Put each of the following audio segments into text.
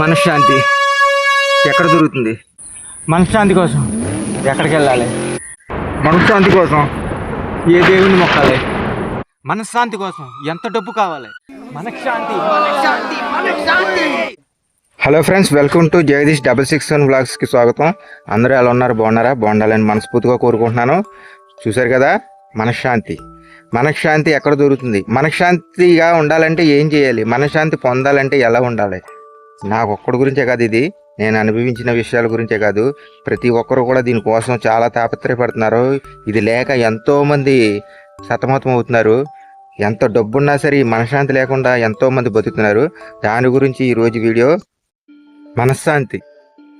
మనశ్శాంతి. ఎక్కడ దొరుకుతుంది? మనశ్శాంతి కోసం ఎక్కడికి వెళ్ళాలి? మనశ్శాంతి కోసం ఏ దేవుని మొక్కాలి? మనశ్శాంతి కోసం ఎంత డబ్బు కావాలి? మనశ్శాంతి. మనశ్శాంతి మనశ్శాంతి. Hello friends welcome to Jagadish double six one బ్లాగ్స్కి స్వాగతం. అందరూ ఎలా ఉన్నారు? బాగున్నారా? బాగుండాలని మనస్ఫూర్తిగా కోరుకుంటున్నాను. చూశారు కదా? మనశ్శాంతి. మనశ్శాంతి ఎక్కడ దొరుకుతుంది? మనశ్శాంతిగా ఉండాలంటే ఏం చేయాలి? మనశ్శాంతి పొందాలంటే ఎలా ఉండాలి? నాకు ఒక్కడి గురించే కాదు ఇది. నేను అనుభవించిన విషయాల గురించే కాదు. ప్రతి ఒక్కరు కూడా దీనికోసం చాలా తాపత్రయపడుతున్నారు. ఇది లేక ఎంతోమంది సతమతం అవుతున్నారు ఎంత డబ్బున్నా సరే మనశ్శాంతి లేకుండా ఎంతోమంది బతుకుతున్నారు. దాని గురించి ఈరోజు వీడియో మనశ్శాంతి.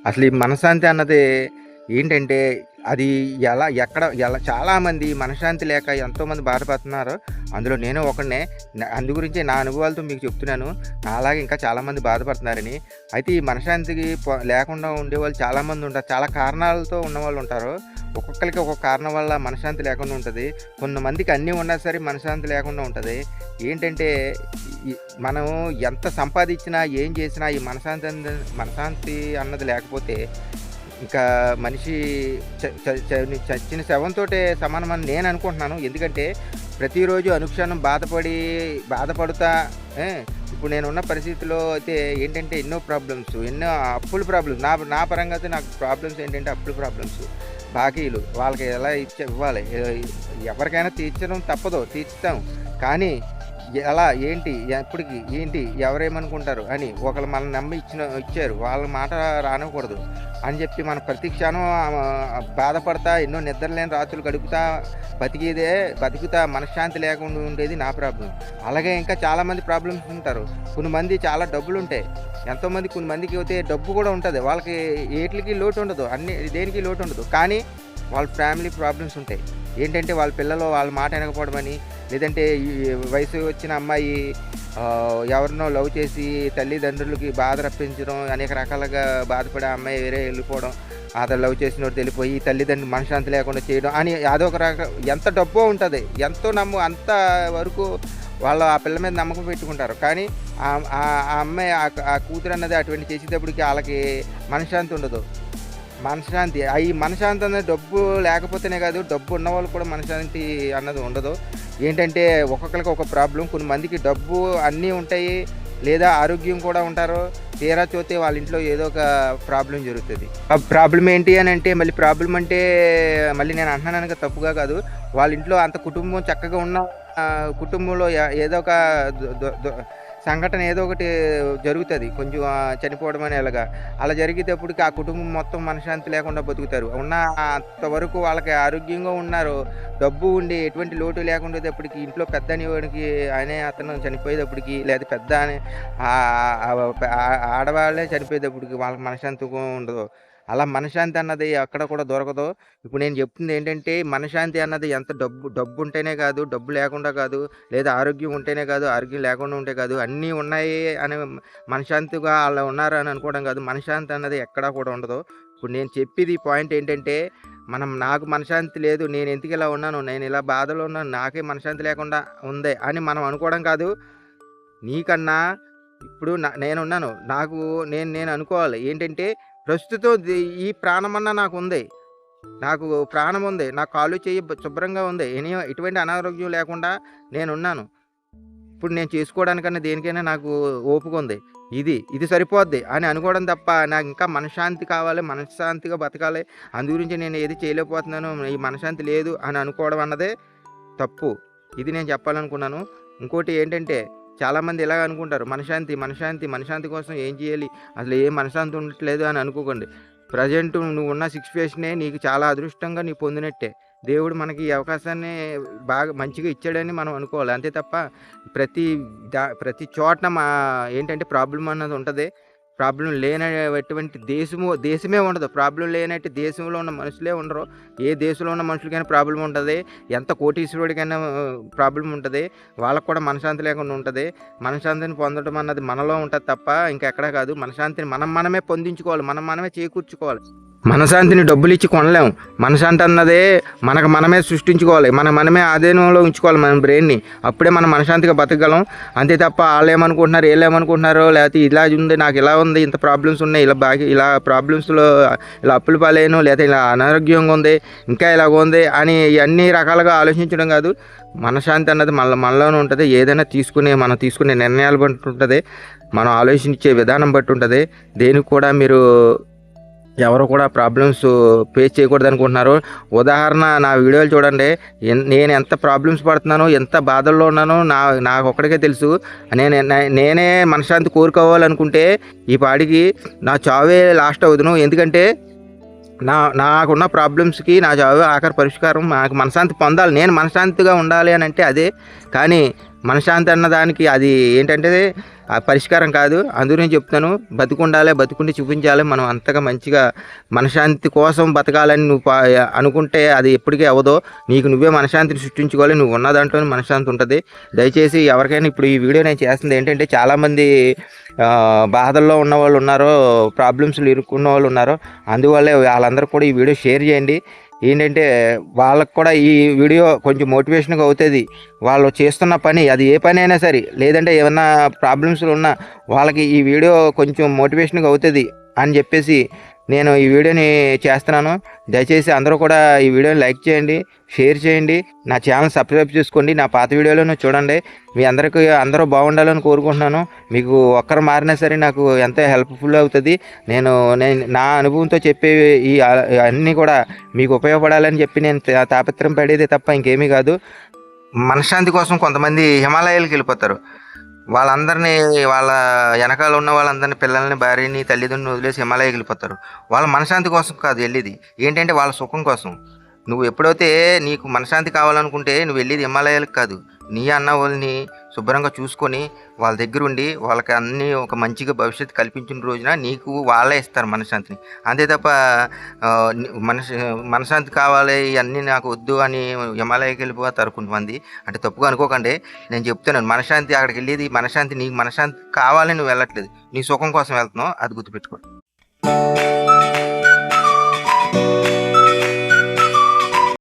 అసలు ఈ మనశ్శాంతి అన్నది ఏంటంటే అది ఎలా ఎక్కడ ఎలా చాలామంది మనశ్శాంతి లేక ఎంతోమంది బాధపడుతున్నారు. అందులో నేను ఒకడినే. అందు గురించి నా అనుభవాలతో మీకు చెప్తున్నాను. అలాగే ఇంకా చాలామంది బాధపడుతున్నారని. అయితే ఈ మనశ్శాంతికి లేకుండా ఉండేవాళ్ళు చాలామంది ఉంటారు. చాలా కారణాలతో ఉన్నవాళ్ళు ఉంటారు. ఒక్కొక్కరికి ఒక్కొక్క కారణం వల్ల మనశ్శాంతి లేకుండా ఉంటుంది. కొంతమందికి అన్నీ ఉన్నా సరే మనశ్శాంతి లేకుండా ఉంటుంది. ఏంటంటే మనం ఎంత సంపాదించినా ఏం చేసినా ఈ మనశ్శాంతి మనశ్శాంతి అన్నది లేకపోతే ఇంకా మనిషి చ- చచ్చిన శవంతోటే సమానమని నేను అనుకుంటున్నాను. ఎందుకంటే ప్రతిరోజు అనుక్షణం బాధపడి బాధపడుతా ఇప్పుడు నేను ఉన్న పరిస్థితిలో అయితే ఏంటంటే ఎన్నో ప్రాబ్లమ్స్ ఎన్నో అప్పుల ప్రాబ్లమ్స్ నా నా పరంగా అయితే నాకు ప్రాబ్లమ్స్ ఏంటంటే అప్పుల ప్రాబ్లమ్స్ బాకీలు. వాళ్ళకి ఎలా ఇచ్చ ఇవ్వాలి. ఎవరికైనా తీర్చడం తప్పదు తీర్చుతాం. కానీ ఎలా ఏంటి? ఎప్పటికి? ఏంటి? ఎవరేమనుకుంటారు? అని ఒకళ్ళు మనల్ని నమ్మి ఇచ్చిన ఇచ్చారు. వాళ్ళ మాట రానకూడదు అని చెప్పి మన ప్రతి క్షణం బాధపడతా ఎన్నో నిద్రలేని రాత్రులు గడుపుతా బతికేదే బతుకుతా మనశ్శాంతి లేకుండా ఉండేది నా ప్రాబ్లం. అలాగే ఇంకా చాలామంది ప్రాబ్లమ్స్ ఉంటారు. కొంతమంది చాలా డబ్బులు ఉంటాయి ఎంతోమంది కొంతమందికి అయితే డబ్బు కూడా ఉంటుంది. వాళ్ళకి ఏట్లకి లోటు ఉండదు. అన్ని దేనికి లోటు ఉండదు. కానీ వాళ్ళ ఫ్యామిలీ ప్రాబ్లమ్స్ ఉంటాయి. ఏంటంటే వాళ్ళ పిల్లలు వాళ్ళ మాట వినకపోవడం అని లేదంటే ఈ వయసు వచ్చిన అమ్మాయి ఎవరినో లవ్ చేసి తల్లిదండ్రులకి బాధ రప్పించడం అనేక రకాలుగా బాధపడే అమ్మాయి వేరే వెళ్ళిపోవడం అతను లవ్ చేసినోడు తెలిపోయి తల్లిదండ్రులు మనశ్శాంతి లేకుండా చేయడం అని అదొక రక ఎంత డబ్బో ఉంటుంది ఎంతో నమ్ము అంత వరకు వాళ్ళు ఆ పిల్ల మీద నమ్మకం పెట్టుకుంటారు. కానీ ఆ ఆ- ఆ అమ్మాయి ఆ- ఆ కూతురు అన్నది అటువంటి చేసేటప్పటికి వాళ్ళకి మనశ్శాంతి ఉండదు. మనశ్శాంతి. అవి ఈ మనశ్శాంతి అనేది డబ్బు లేకపోతేనే కాదు డబ్బు ఉన్న వాళ్ళు కూడా మనశ్శాంతి అన్నది ఉండదు. ఏంటంటే ఒక్కొక్కరికి ఒక ప్రాబ్లం. కొన్ని మందికి డబ్బు అన్నీ ఉంటాయి లేదా ఆరోగ్యం కూడా ఉంటారు. తీరా చూస్తే వాళ్ళ ఇంట్లో ఏదో ఒక ప్రాబ్లం జరుగుతుంది. ఆ ప్రాబ్లం ఏంటి అని అంటే మళ్ళీ ప్రాబ్లం అంటే మళ్ళీ నేను అంటున్నాను తప్పుగా కాదు. వాళ్ళ ఇంట్లో అంత కుటుంబం చక్కగా ఉన్న కుటుంబంలో ఏదో ఒక దొ- దొ- సంఘటన ఏదో ఒకటి జరుగుతుంది. కొంచెం చనిపోవడం అని ఎలాగా. అలా జరిగేటప్పటికి ఆ కుటుంబం మొత్తం మనశ్శాంతి లేకుండా బతుకుతారు. ఉన్న అంతవరకు వాళ్ళకి ఆరోగ్యంగా ఉన్నారు. డబ్బు ఉండి ఎటువంటి లోటు లేకుండేటప్పటికి ఇంట్లో పెద్ద అనేవాడికి అనే అతను చనిపోయేటప్పటికి లేదా పెద్ద అనే ఆడవాళ్ళే చనిపోయేటప్పటికి వాళ్ళకి మనశ్శాంతి ఉండదు. అలా మనశ్శాంతి అన్నది అక్కడ కూడా దొరకదు. ఇప్పుడు నేను చెప్తుంది ఏంటంటే మనశ్శాంతి అన్నది ఎంత డబ్బు డబ్బు ఉంటేనే కాదు డబ్బు లేకుండా కాదు లేదా ఆరోగ్యం ఉంటేనే కాదు ఆరోగ్యం లేకుండా ఉంటే కాదు అన్నీ ఉన్నాయి అని మనశ్శాంతిగా అలా ఉన్నారు అని అనుకోవడం కాదు. మనశ్శాంతి అన్నది ఎక్కడా కూడా ఉండదు. ఇప్పుడు నేను చెప్పేది పాయింట్ ఏంటంటే మనం నాకు మనశ్శాంతి లేదు నేను ఎందుకు ఇలా ఉన్నాను నేను ఇలా బాధలో ఉన్నాను నాకే మనశ్శాంతి లేకుండా ఉంది అని మనం అనుకోవడం కాదు. నీకన్నా ఇప్పుడు నా నేనున్నాను నాకు నేను నేను అనుకోవాలి. ఏంటంటే ప్రస్తుతం ఈ ప్రాణమన్నా నాకు ఉంది నాకు ప్రాణం ఉంది నా కాలు చేయి శుభ్రంగా ఉంది. ఎనీ ఎటువంటి అనారోగ్యం లేకుండా నేనున్నాను. ఇప్పుడు నేను చేసుకోవడానికన్నా దేనికైనా నాకు ఓపిక ఉంది. ఇది ఇది సరిపోద్ది అని అనుకోవడం తప్ప నాకు ఇంకా మనశ్శాంతి కావాలి మనశ్శాంతిగా బతకాలి. అందు గురించి నేను ఏది చేయలేకపోతున్నాను ఈ మనశ్శాంతి లేదు అని అనుకోవడం అన్నదే తప్పు. ఇది నేను చెప్పాలనుకున్నాను. ఇంకోటి ఏంటంటే చాలామంది ఇలాగ అనుకుంటారు? మనశ్శాంతి మనశాంతి మనశాంతి కోసం ఏం చేయాలి? అసలు ఏం మనశ్శాంతి ఉండట్లేదు అని అనుకోకండి. ప్రజెంట్ నువ్వు ఉన్న సిచ్యువేషనే నీకు చాలా అదృష్టంగా నీ పొందినట్టే. దేవుడు మనకి ఈ అవకాశాన్ని బాగా మంచిగా ఇచ్చాడని మనం అనుకోవాలి. అంతే తప్ప ప్రతి దా ప్రతి చోట మా ఏంటంటే ప్రాబ్లం అన్నది ఉంటుంది. ప్రాబ్లం లేనటువంటి దేశము దేశమే ఉండదు. ప్రాబ్లం లేనట్టు దేశంలో ఉన్న మనుషులే ఉండరు. ఏ దేశంలో ఉన్న మనుషులకైనా ప్రాబ్లం ఉంటుంది. ఎంత కోటీశ్వరుడికైనా ప్రాబ్లం ఉంటుంది. వాళ్ళకు కూడా మనశ్శాంతి లేకుండా ఉంటుంది. మనశ్శాంతిని పొందడం అన్నది మనలో ఉంటుంది తప్ప ఇంకెక్కడా కాదు. మనశ్శాంతిని మనం మనమే పొందించుకోవాలి. మనం మనమే చేకూర్చుకోవాలి. మనశాంతిని డబ్బులు ఇచ్చి కొనలేం. మనశాంతి అన్నదే మనకు మనమే సృష్టించుకోవాలి. మన మనమే ఆధీనంలో ఉంచుకోవాలి మన బ్రెయిన్ని. అప్పుడే మనం మనశాంతిగా బతకగలం. అంతే తప్ప వాళ్ళు ఏమనుకుంటున్నారు ఏమనుకుంటున్నారో లేకపోతే ఇలా ఉంది నాకు ఇలా ఉంది ఇంత ప్రాబ్లమ్స్ ఉన్నాయి ఇలా బాగా ఇలా ప్రాబ్లమ్స్లో ఇలా అప్పులు పాలేను లేదా ఇలా అనారోగ్యంగా ఉంది ఇంకా ఇలాగ ఉంది అని అన్ని రకాలుగా ఆలోచించడం కాదు. మనశాంతి అన్నది మన మనలోనే ఉంటుంది. ఏదైనా తీసుకునే మనం తీసుకునే నిర్ణయాలు బట్టి ఉంటుంది. మనం ఆలోచించే విధానం బట్టి ఉంటుంది. దేనికి కూడా మీరు ఎవరు కూడా ప్రాబ్లమ్స్ ఫేస్ చేయకూడదు అనుకుంటున్నారు. ఉదాహరణ నా వీడియోలు చూడండి. ఎన్- నేను ఎంత ప్రాబ్లమ్స్ పడుతున్నానో ఎంత బాధల్లో ఉన్నానో నా నాకు ఒక్కడికే తెలుసు. నేను నేనే మనశ్శాంతి కోరుకోవాలనుకుంటే ఈ పాడికి నా చావే లాస్ట్ అవుతును ఎందుకంటే నా నాకున్న ప్రాబ్లమ్స్కి నా చావే ఆఖరి పరిష్కారం నాకు మనశ్శాంతి పొందాలి. నేను మనశ్శాంతిగా ఉండాలి అని అంటే అదే. కానీ మనశ్శాంతి అన్న దానికి అది ఏంటంటే పరిష్కారం కాదు. అందుకని చెప్తాను బతుకుండాలి బతుకుండి చూపించాలి మనం అంతగా మంచిగా మనశ్శాంతి కోసం బతకాలని నువ్వు అనుకుంటే అది ఎప్పటికీ అవ్వదో. నీకు నువ్వే మనశ్శాంతిని సృష్టించుకోవాలి నువ్వు ఉన్న దాంట్లోనే మనశ్శాంతి ఉంటుంది. దయచేసి ఎవరికైనా ఇప్పుడు ఈ వీడియో నేను చేస్తుంది ఏంటంటే చాలామంది బాధల్లో ఉన్న వాళ్ళు ఉన్నారో ప్రాబ్లమ్స్లో ఇరుక్కున్న వాళ్ళు ఉన్నారో అందువల్లే వాళ్ళందరూ కూడా ఈ వీడియో షేర్ చేయండి. ఏంటంటే వాళ్ళకు కూడా ఈ వీడియో కొంచెం మోటివేషన్గా అవుతుంది. వాళ్ళు చేస్తున్న పని అది ఏ పని అయినా సరే లేదంటే ఏమన్నా ప్రాబ్లమ్స్లు ఉన్నా వాళ్ళకి ఈ వీడియో కొంచెం మోటివేషన్గా అవుతుంది అని చెప్పేసి నేను ఈ వీడియోని చేస్తున్నాను. దయచేసి అందరూ కూడా ఈ వీడియోని లైక్ చేయండి షేర్ చేయండి. నా ఛానల్ సబ్స్క్రైబ్ చేసుకోండి. నా పాత వీడియోలను చూడండి. మీ అందరికీ అందరూ బాగుండాలని కోరుకుంటున్నాను. మీకు ఒక్కరు మారినా సరే నాకు ఎంతో హెల్ప్ఫుల్ అవుతుంది. నేను నేను నా అనుభవంతో చెప్పే ఈ అన్నీ కూడా మీకు ఉపయోగపడాలని చెప్పి నేను తాపత్రం పడేది పడేదే తప్ప ఇంకేమీ కాదు. మనశ్శాంతి కోసం కొంతమంది హిమాలయాలకు వెళ్ళిపోతారు. వాళ్ళందరినీ వాళ్ళ వెనకాల ఉన్న వాళ్ళందరినీ పిల్లల్ని భార్యని తల్లిదండ్రులు వదిలేసి హిమాలయాకి వెళ్ళిపోతారు. వాళ్ళ మనశ్శాంతి కోసం కాదు వెళ్ళేది. ఏంటంటే వాళ్ళ సుఖం కోసం. నువ్వు ఎప్పుడైతే నీకు మనశ్శాంతి కావాలనుకుంటే నువ్వు వెళ్ళేది హిమాలయాలకు కాదు. నీ అన్న వాళ్ళని శుభ్రంగా చూసుకొని వాళ్ళ దగ్గర ఉండి వాళ్ళకి అన్ని ఒక మంచిగా భవిష్యత్తు కల్పించిన రోజున నీకు వాళ్ళే ఇస్తారు మనశ్శాంతిని. అంతే తప్ప ఆ, మనశ్శాంతి కావాలి ఇవన్నీ నాకు వద్దు అని హిమాలయకి వెళ్ళిపోతారు కొంతమంది. అంటే తప్పుగా అనుకోకండి. నేను చెప్తున్నాను మనశ్శాంతి అక్కడికి వెళ్ళేది మనశ్శాంతి నీకు మనశ్శాంతి కావాలని నువ్వు వెళ్ళట్లేదు. నీ సుఖం కోసం వెళ్తున్నావు అది గుర్తుపెట్టుకోండి